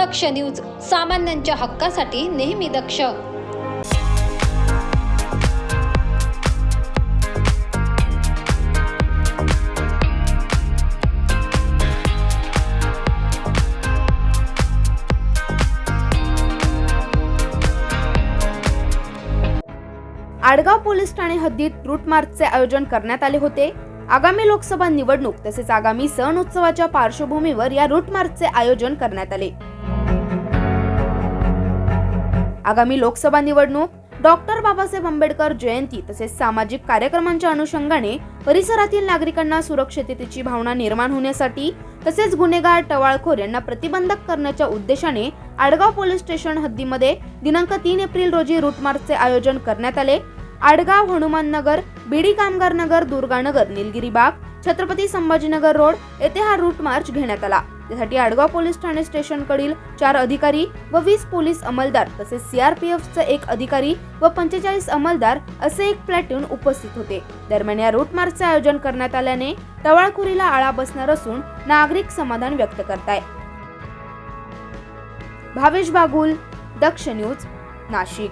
दक्ष news सामान्यांच्या हक्कासाठी नेहमी दक्ष. आडगाव पोलीस ठाणे हद्दीत रूट मार्चचे आयोजन करण्यात आले होते. आगामी लोकसभा निवडणूक तसेच आगामी सण उत्सवाच्या पार्श्वभूमीवर या रूट मार्चचे आयोजन करण्यात आले. आगामी लोकसभा निवडणूक डॉक्टर बाबासाहेब आंबेडकर जयंती तसेच सामाजिक कार्यक्रमांच्या अनुषंगाने परिसरातील नागरिकांना सुरक्षिततेची भावना निर्माण होण्यासाठी तसेच गुन्हेगार टवाळखोर यांना प्रतिबंधक करण्याच्या उद्देशाने आडगाव पोलीस स्टेशन हद्दीमध्ये दिनांक तीन एप्रिल रोजी रूट मार्चचे आयोजन करण्यात आले. आडगाव हनुमान नगर बीडी कामगार नगर दुर्गानगर निलगिरी बाग छत्रपती संभाजीनगर रोड येथे हा रूट मार्च घेण्यात आला. त्यासाठी आडगाव पोलीस ठाणे स्टेशनकडील चार अधिकारी व वीस पोलीस अंमलदार तसेच सीआरपीएफचा एक अधिकारी व पंचेचाळीस अंमलदार असे एक प्लॅटून उपस्थित होते. दरम्यान या रूट मार्चचे आयोजन करण्यात आल्याने टवाळखोरीला आळा बसणार असून नागरिक समाधान व्यक्त करताय भावेश बागुल दक्ष न्यूज नाशिक.